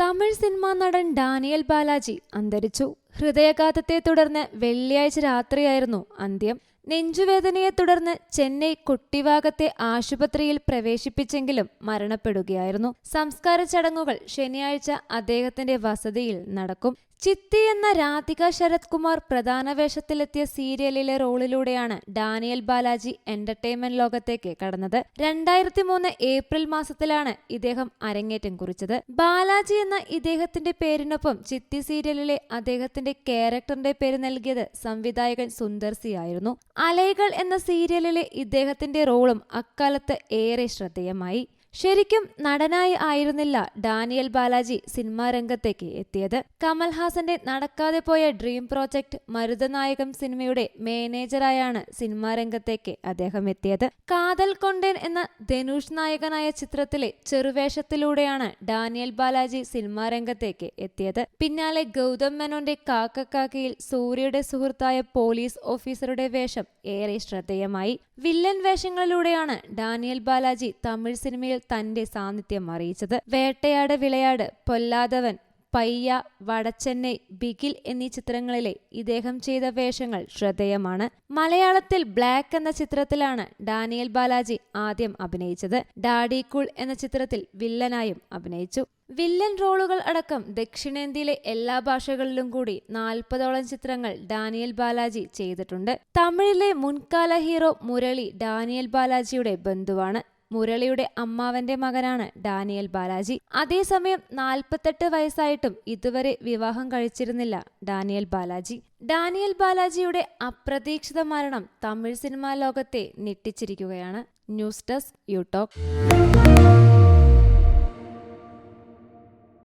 Tamil cinema നടൻ Daniel Balaji അന്തരിച്ചു. ഹൃദയാഘാതത്തെ തുടർന്ന് വെള്ളിയാഴ്ച രാത്രിയായിരുന്നു അന്ത്യം. നെഞ്ചുവേദനയെ തുടർന്ന് ചെന്നൈ കുട്ടിവാകത്തെ ആശുപത്രിയിൽ പ്രവേശിപ്പിച്ചെങ്കിലും മരണപ്പെടുകയായിരുന്നു. സംസ്കാര ചടങ്ങുകൾ ശനിയാഴ്ച അദ്ദേഹത്തിന്റെ വസതിയിൽ നടക്കും. ചിത്തി എന്ന രാധിക ശരത് കുമാർ പ്രധാന വേഷത്തിലെത്തിയ സീരിയലിലെ റോളിലൂടെയാണ് ഡാനിയൽ ബാലാജി എന്റർടൈൻമെന്റ് ലോകത്തേക്ക് കടന്നത്. രണ്ടായിരത്തി മൂന്ന് ഏപ്രിൽ മാസത്തിലാണ് ഇദ്ദേഹം അരങ്ങേറ്റം കുറിച്ചത്. ബാലാജി എന്ന ഇദ്ദേഹത്തിന്റെ പേരിനൊപ്പം ചിത്തി സീരിയലിലെ അദ്ദേഹത്തിന്റെ ക്യാരക്ടറിന്റെ പേര് നൽകിയത് സംവിധായകൻ സുന്ദർ സി ആയിരുന്നു. അലൈകൾ എന്ന സീരിയലിലെ ഇദ്ദേഹത്തിന്റെ റോളും അക്കാലത്ത് ഏറെ ശ്രദ്ധേയമായി. ശരിക്കും നടനായി ആയിരുന്നില്ല ഡാനിയൽ ബാലാജി സിനിമാ രംഗത്തേക്ക് എത്തിയത്. കമൽഹാസന്റെ നടക്കാതെ പോയ ഡ്രീം പ്രോജക്ട് മരുതനായകം സിനിമയുടെ മാനേജറായാണ് സിനിമാ രംഗത്തേക്ക് അദ്ദേഹം എത്തിയത്. കാതൽ കൊണ്ടേൻ എന്ന ധനുഷ് നായകനായ ചിത്രത്തിലെ ചെറുവേഷത്തിലൂടെയാണ് ഡാനിയൽ ബാലാജി സിനിമാ രംഗത്തേക്ക് എത്തിയത്. പിന്നാലെ ഗൗതം മേനോന്റെ കാക്കക്കാക്കയിൽ സൂര്യയുടെ സുഹൃത്തായ പോലീസ് ഓഫീസറുടെ വേഷം ഏറെ ശ്രദ്ധേയമായി. വില്ലൻ വേഷങ്ങളിലൂടെയാണ് ഡാനിയൽ ബാലാജി തമിഴ് സിനിമയിൽ തന്റെ സാന്നിധ്യം അറിയിച്ചത്. വേട്ടയാട് വിളയാട് പൊല്ലാതവൻ പയ്യ വടച്ചെന്നൈ ബിഗിൽ എന്നീ ചിത്രങ്ങളിലെ ഇദ്ദേഹം ചെയ്ത വേഷങ്ങൾ ശ്രദ്ധേയമാണ്. മലയാളത്തിൽ ബ്ലാക്ക് എന്ന ചിത്രത്തിലാണ് ഡാനിയൽ ബാലാജി ആദ്യം അഭിനയിച്ചത്. ഡാഡി കൂൾ എന്ന ചിത്രത്തിൽ വില്ലനായും അഭിനയിച്ചു. വില്ലൻ റോളുകൾ അടക്കം ദക്ഷിണേന്ത്യയിലെ എല്ലാ ഭാഷകളിലും കൂടി നാൽപ്പതോളം ചിത്രങ്ങൾ ഡാനിയൽ ബാലാജി ചെയ്തിട്ടുണ്ട്. തമിഴിലെ മുൻകാല ഹീറോ മുരളി ഡാനിയൽ ബാലാജിയുടെ ബന്ധുവാണ്. മുരളിയുടെ അമ്മാവന്റെ മകനാണ് ഡാനിയൽ ബാലാജി. അതേസമയം നാൽപ്പത്തെട്ട് വയസ്സായിട്ടും ഇതുവരെ വിവാഹം കഴിച്ചിരുന്നില്ല ഡാനിയൽ ബാലാജി. ഡാനിയൽ ബാലാജിയുടെ അപ്രതീക്ഷിത മരണം തമിഴ് സിനിമാ ലോകത്തെ ഞെട്ടിച്ചിരിക്കുകയാണ്. News desk യൂടോക്ക്